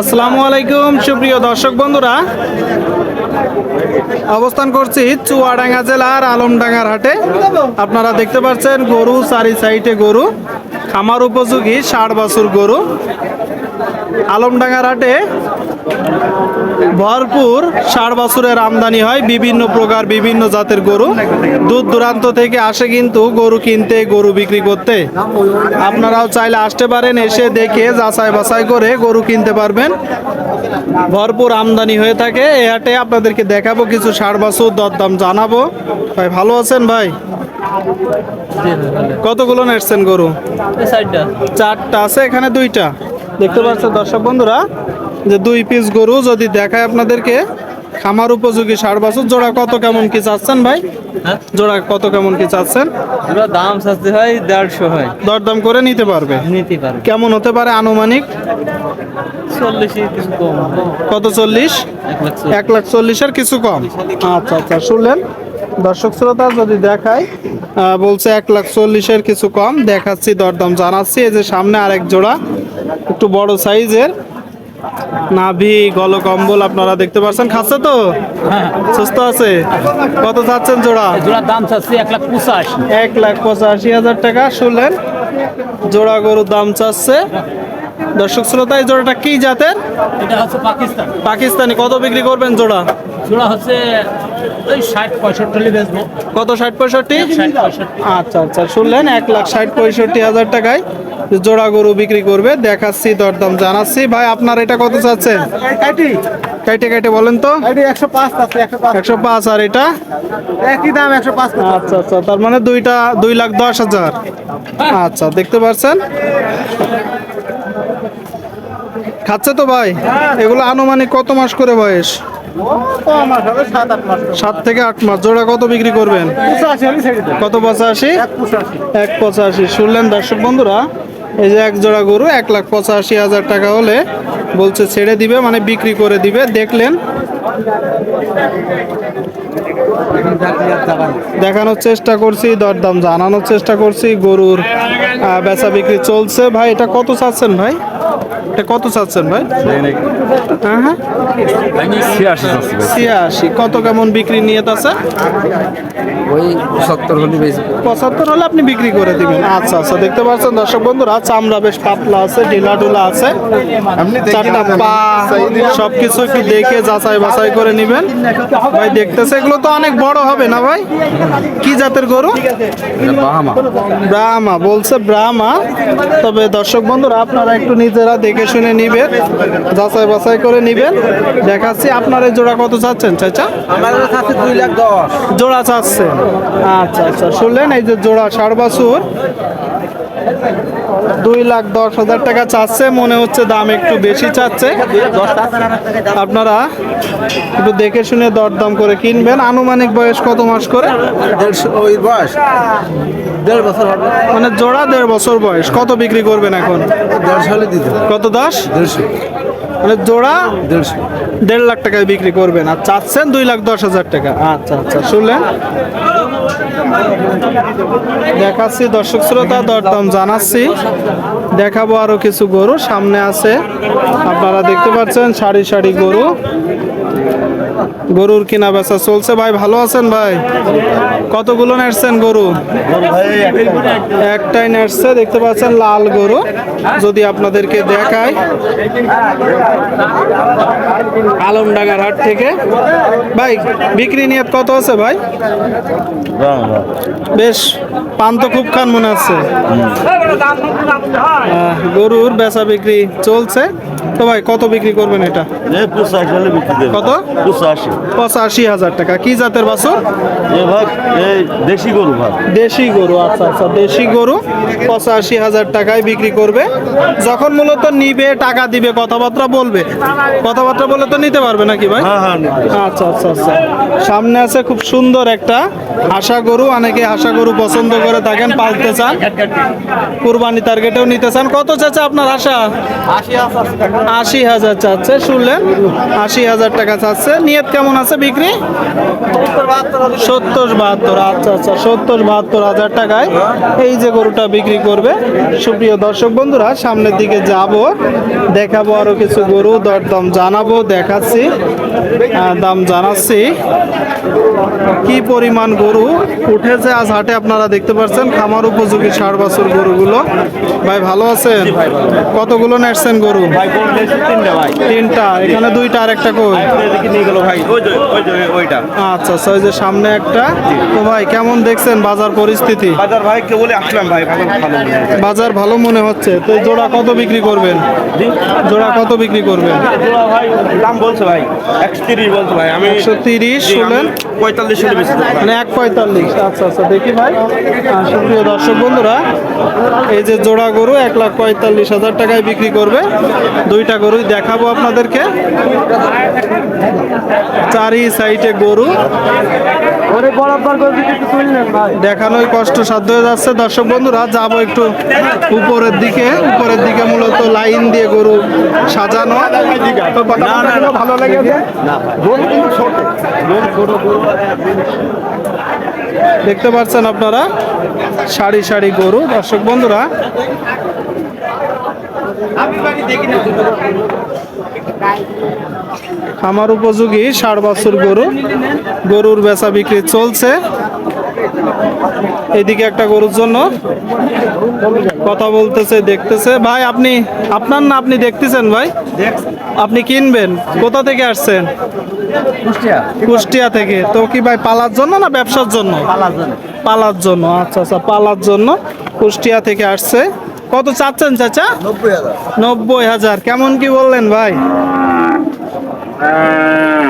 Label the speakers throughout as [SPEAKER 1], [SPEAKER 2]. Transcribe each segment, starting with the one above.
[SPEAKER 1] আসসালামু আলাইকুম, সুপ্রিয় দর্শক বন্ধুরা। অবস্থান করছি চুয়াডাঙ্গা জেলার আলমডাঙ্গার হাটে। আপনারা দেখতে পাচ্ছেন, গরু চারি সাইডে গরু, খামার উপযোগী ষাট বছর গরু। আলমডাঙ্গার হাটে ভরপুর ষাট বছরের আমদানি হয় বিভিন্ন প্রকার বিভিন্ন জাতের গরু। দূর দূরান্ত থেকে আসে কিন্তু গরু কিনতে গরু বিক্রি করতে। আপনারাও চাইলে আসতে পারেন এসে দেখে যাচাই বাছাই করে গরু কিনতে পারবেন। ভরপুর আমদানি হয়ে থাকে। এ হাটে আপনাদেরকে দেখাবো কিছু ষাট বছর দরদাম জানাব। ভাই ভালো আছেন ভাই? কতগুলো নেসছেন গরু? চারটা আছে এখানে দুইটা। দেখতে পাচ্ছেন দর্শক বন্ধুরা যে দুই পিস গরু যদি দেখায় আপনাদেরকে খামার উপযোগী ষাট বছর জোড়া কত কেমন কি চাচ্ছেন ভাই?
[SPEAKER 2] হ্যাঁ?
[SPEAKER 1] জোড়া কত কেমন কি চাচ্ছেন?
[SPEAKER 2] দাম সস্তে হয় দেড়শো হয়।
[SPEAKER 1] দরদাম করে নিতে পারবে?
[SPEAKER 2] নিতে পারবে।
[SPEAKER 1] কেমন হতে পারে আনুমানিক? কত চল্লিশ?
[SPEAKER 2] এক লাখ
[SPEAKER 1] এক লাখ চল্লিশের কিছু কম। আচ্ছা আচ্ছা শুনলেন? দর্শক শ্রোতা যদি দেখায় বলছে এক লাখ চল্লিশের কিছু কম দেখাচ্ছি দরদাম জানাচ্ছি। এই যে সামনে আরেক জোড়া একটু বড় সাইজের। নাভি গল কম্বল আপনারা দেখতে পাচ্ছেন। খাচ্ছে তো? সুস্থ আছে? কত চাচ্ছেন জোড়া?
[SPEAKER 2] জোড়ার দাম চাচ্ছি এক লাখ পঁচাশি।
[SPEAKER 1] এক লাখ পঁচাশি হাজার টাকা শুনলেন? জোড়া গরুর দাম চাচ্ছে দর্শক শ্রোতা এই জোড়াটা কি জাতের?
[SPEAKER 2] এটা হচ্ছে পাকিস্তান।
[SPEAKER 1] পাকিস্তানি। কত বিক্রি করবেন জোড়া?
[SPEAKER 2] জোড়া হচ্ছে ওই ষাট পঁয়ষট্টি বেচবো।
[SPEAKER 1] কত ষাট পঁয়ষট্টি?
[SPEAKER 2] ষাট পঁয়ষট্টি।
[SPEAKER 1] আচ্ছা আচ্ছা শুনলেন এক লাখ ষাট পঁয়ষট্টি হাজার টাকায় জোড়া গরু বিক্রি করবে। দেখাচ্ছি দরদাম জানাচ্ছি। ভাই আপনার এটা কত চাচ্ছেন? কাইটে। কাইটে বলেন তো।
[SPEAKER 3] একশো পাঁচ আছে একশো পাঁচ।
[SPEAKER 1] একশো পাঁচ আর এটা?
[SPEAKER 3] একই দাম একশো পাঁচ
[SPEAKER 1] আচ্ছা আচ্ছা তার মানে দুইটা দুই লাখ দশ হাজার। আচ্ছা দেখতে পাচ্ছেন? খাচ্ছে তো ভাই? এগুলো আনুমানিক কত মাস করে বয়স?
[SPEAKER 3] সাত
[SPEAKER 1] থেকে আট মাস। জোড়া কত বিক্রি করবেন? কত পঁচাশি?
[SPEAKER 3] এক পঁচাশি।
[SPEAKER 1] শুনলেন দর্শক বন্ধুরা, এই যে এক জোড়া গরু, এক লাখ পঁচাশি হাজার টাকা হলে বলছে ছেড়ে দিবে মানে বিক্রি করে দিবে। দেখলেন দেখানোর চেষ্টা করছি দরদাম জানানোর চেষ্টা করছি গরুর বেচা বিক্রি চলছে। ভাই এটা কত চাচ্ছেন ভাই? এটা কত চাচ্ছেন ভাই? হ্যাঁ হ্যাঁ। ছিয়াশি। কত কেমন বিক্রি নিয়ে আছে
[SPEAKER 4] ওই সত্তর হলে
[SPEAKER 1] পঁচাত্তর হলে আপনি বিক্রি করে দিবেন। আচ্ছা আচ্ছা দেখতে পাচ্ছেন দর্শক বন্ধুরা চামড়া বেশ পাতলা আছে ঢিলা ঢুলা আছে। চারটা পা সবকিছু একটু দেখে যাচাই বাছাই করে নিবেন। ভাই দেখতেছে এগুলো তো অনেক বড় হবে না ভাই? কি জাতের গরু? ব্রাহ্মা বলছে ব্রাহ্মা। তবে দর্শক বন্ধুরা আপনারা একটু নিজেরা দেখে শুনে নিবেন যাচাই বাছাই করে নিবেন। দেখাচ্ছি আপনার এই জোড়া কত চাচ্ছেন চাচা? জোড়া চাচ্ছে আচ্ছা আচ্ছা শুনলেন এই যে জোড়া বাছুর দুই লাখ দশ হাজার টাকা চাচ্ছে মনে হচ্ছে দাম একটু বেশি চাচ্ছে। আপনারা একটু দেখে শুনে দরদাম করে কিনবেন। আনুমানিক বয়স কত মাস করে?
[SPEAKER 3] ওই বয়স। দেড় বছর হবে।
[SPEAKER 1] মানে জোড়া দেড় বছর বয়স। কত বিক্রি করবেন এখন?
[SPEAKER 3] দেড়শো হলে দিতে
[SPEAKER 1] কত দশ?
[SPEAKER 3] দেড়শো।
[SPEAKER 1] মানে জোড়া
[SPEAKER 3] দেড়শো।
[SPEAKER 1] দেড় লাখ টাকায় বিক্রি করবেন। আর চাচ্ছেন দুই লাখ দশ হাজার টাকা। আচ্ছা আচ্ছা শুনলেন? দেখাচ্ছি দর্শক শ্রোতা, দরদাম জানাচ্ছি। দেখাবো আরও কিছু গরু। সামনে আছে, আপনারা দেখতে পাচ্ছেন, সারি সারি গরু। গরুর কিনা বেচা চলছে ভাই ভালো আছেন ভাই? কতগুলো নেসছেন গরু? একটাই নেসছে দেখতে পাচ্ছেন লাল গরু যদি আপনাদেরকে দেখায় আলমডাঙ্গার হাট থেকে। ভাই বিক্রি নিয়ত কত আছে ভাই? বেশ পান তো খুব খান মনে আছে। গরুর বেচা বিক্রি চলছে। তো ভাই কত বিক্রি করবেন এটা? কত?
[SPEAKER 5] পঁচাশি
[SPEAKER 1] পঁচাশি হাজার টাকা। কি জাতের বাছুর?
[SPEAKER 5] দেশি গরু
[SPEAKER 1] দেশি গরু আচ্ছা আচ্ছা দেশি গরু। পঁচাশি হাজার টাকায় বিক্রি করবে। যখন মূলত নিবে টাকা দিবে কথাবার্তা বলবে। কথাবার্তা বলে তো নিতে পারবে নাকি ভাই?
[SPEAKER 5] হ্যাঁ হ্যাঁ
[SPEAKER 1] আচ্ছা আচ্ছা আচ্ছা। সামনে আছে খুব সুন্দর একটা আশা গরু। অনেকে আশা গরু পছন্দ করে থাকেন পালতে চান। কুরবানি টার্গেটেও নিতে চান। কত চাচা আপনার আশা?
[SPEAKER 3] আশি আছে
[SPEAKER 1] আশি হাজার চাচ্ছে, শুনলেন? আশি হাজার টাকা চাচ্ছে। নিয়ত কেমন আছে বিক্রি? সত্তর বাহাত্তর আচ্ছা আচ্ছা সত্তর বাহাত্তর হাজার টাকায় এই যে গরুটা বিক্রি করবে। সুপ্রিয় দর্শক বন্ধুরা, সামনের দিকে যাব, দেখাবো আরও কিছু গরু, দরদাম জানাব, দেখাচ্ছি দাম জানাচ্ছি। কি পরিমাণ গরু উঠেছে আজ হাটে আপনারা দেখতে পাচ্ছেন, খামার উপযোগী ষাট বছর গরুগুলো। ভাই, ভালো আছেন? কতগুলো নেটছেন গরু?
[SPEAKER 5] তিনটা,
[SPEAKER 1] এখানে দুইটা আর আচ্ছা আচ্ছা সামনে একটা। তো ভাই, কেমন দেখছেন বাজার পরিস্থিতি?
[SPEAKER 5] ভালো মনে
[SPEAKER 1] হচ্ছে। তো জোড়া কত বিক্রি করবেন? জোড়া কত বিক্রি করবেন?
[SPEAKER 5] পঁয়তাল্লিশ।
[SPEAKER 1] মানে এক পঁয়তাল্লিশ। আচ্ছা আচ্ছা দেখি ভাই। সুপ্রিয় দর্শক বন্ধুরা, এই যে জোড়া গরু এক লাখ পঁয়তাল্লিশ হাজার টাকায় বিক্রি করবে। দুইটা গরুই দেখাবো আপনাদেরকে। চারি সাইডে গরু। দেখানোই কষ্ট সাধ্য হয়ে যাচ্ছে। দর্শক বন্ধুরা যাব একটু উপরের দিকে। উপরের দিকে মূলত লাইন দিয়ে গরু সাজানো। ভালো লেগেছে দেখতে পাচ্ছেন আপনারা? সারি সারি গরু। দর্শক বন্ধুরা খামার উপযোগী ষাট বছর গরু। গরুর বেচা বিক্রি চলছে। এদিকে একটা গরুর জন্য কথা বলতেছে দেখতেছে। ভাই আপনি আপনার না আপনি দেখতেছেন ভাই? আপনি কিনবেন। কোথা থেকে আসছেন? কুষ্টিয়া। থেকে। তো কি ভাই পালার জন্য না ব্যবসার জন্য। পালার জন্য। আচ্ছা আচ্ছা পালার জন্য কুষ্টিয়া থেকে আসছে। কত চাচ্ছেন চাচা? নব্বই হাজার। কেমন কি বললেন ভাই?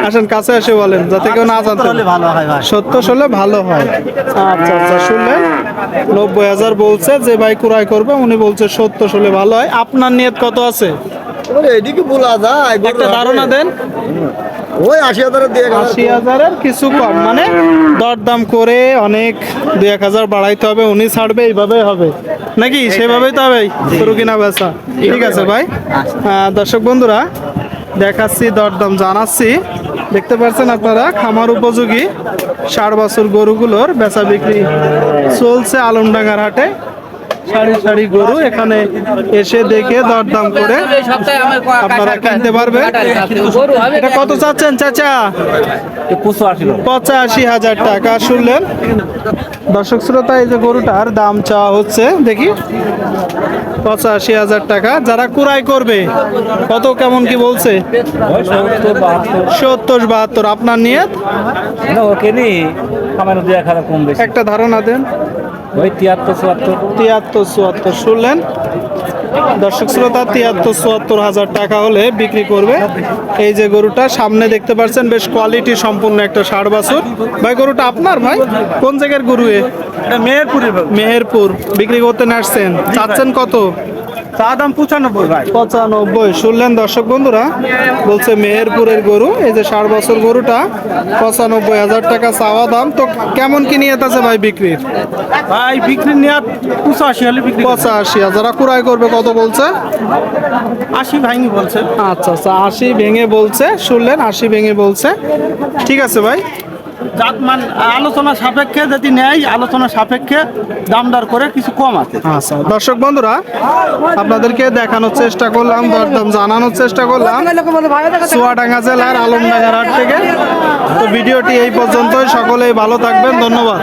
[SPEAKER 1] আসেন কাছে এসে বলেন যাতে কেউ না জানতে
[SPEAKER 3] সত্য শুনলে
[SPEAKER 1] সত্তর হলে ভালো হয়। আচ্ছা আচ্ছা শুনলেন? নব্বই হাজার বলছে যে ভাই ক্রয় করবে উনি বলছে সত্তর হলে ভালো হয়। আপনার নিয়ত কত আছে?
[SPEAKER 3] এদিকে বলা যায়
[SPEAKER 1] একটা ধারণা দেন।
[SPEAKER 3] ওই আশি হাজারের দিয়ে
[SPEAKER 1] আশি হাজারের কিছু কম মানে দরদাম করে অনেক দুই এক হাজার বাড়াইতে হবে উনি ছাড়বে এইভাবে হবে। নাকি? সেভাবেই তো হবে শুরু কিনা বেচা। ঠিক আছে ভাই। আহ, দর্শক বন্ধুরা দেখাচ্ছি দরদাম জানাচ্ছি। দেখতে পাচ্ছেন আপনারা খামার উপযোগী ষাট বছর গরুগুলোর বেচা বিক্রি চলছে আলমডাঙ্গার হাটে। সারি সারি গরু এখানে এসে দেখে দরদাম করে আপনারা কিনতে পারবেন এটা কত চাচ্ছেন চাচা? পঁচাশি হাজার টাকা শুনলেন। দর্শক শ্রোতা এই যে গরুটার দাম চাওয়া হচ্ছে দেখি। পঁচাশি হাজার টাকা। যারা কুড়াই করবে কত কেমন কি বলছে? সত্তর বাহাত্তর। আপনার নিয়ে একটা ধারণা দেন।
[SPEAKER 2] ওই তিয়াত্তর চুয়াত্তর।
[SPEAKER 1] তিয়াত্তর চুয়াত্তর শুনলেন? দর্শক শ্রোতা তিয়াত্তর চুয়াত্তর হাজার টাকা হলে বিক্রি করবে। এই যে গরুটা সামনে দেখতে পাচ্ছেন বেশ কোয়ালিটি সম্পূর্ণ একটা ষাট বাছুর। ভাই গরুটা আপনার ভাই? কোন জায়গার গরু এ?
[SPEAKER 2] মেহেরপুরের
[SPEAKER 1] মেহেরপুর। বিক্রি করতে নাসছেন চাচ্ছেন কত?
[SPEAKER 2] চা দাম পঁচানব্বই ভাই।
[SPEAKER 1] পঁচানব্বই। শুনলেন দর্শক বন্ধুরা বলছে মেহেরপুরের গরু এই যে ষাট বছর গরুটা পঁচানব্বই হাজার টাকা চাওয়া দাম। তো কেমন কি নিয়ে আছে ভাই বিক্রির?
[SPEAKER 2] ভাই বিক্রি নেওয়ার পঁচাশি হলে বিক্রি
[SPEAKER 1] পঁচাশি যারা কুড়াই করবে কত বলছে?
[SPEAKER 2] আশি ভাঙি বলছে।
[SPEAKER 1] আচ্ছা আচ্ছা আশি ভেঙে বলছে শুনলেন আশি ভেঙে বলছে। ঠিক আছে ভাই
[SPEAKER 2] মান আলোচনা সাপেক্ষে যদি নেয়, আলোচনা সাপেক্ষে দাম দর করে কিছু কম আছে।
[SPEAKER 1] আচ্ছা দর্শক বন্ধুরা, আপনাদেরকে দেখানোর চেষ্টা করলাম, দরদাম জানানোর চেষ্টা করলাম। চুয়াডাঙ্গা জেলার আলমডাঙ্গার হাট থেকে। তো ভিডিওটি এই পর্যন্তই, সকলেই ভালো থাকবেন, ধন্যবাদ।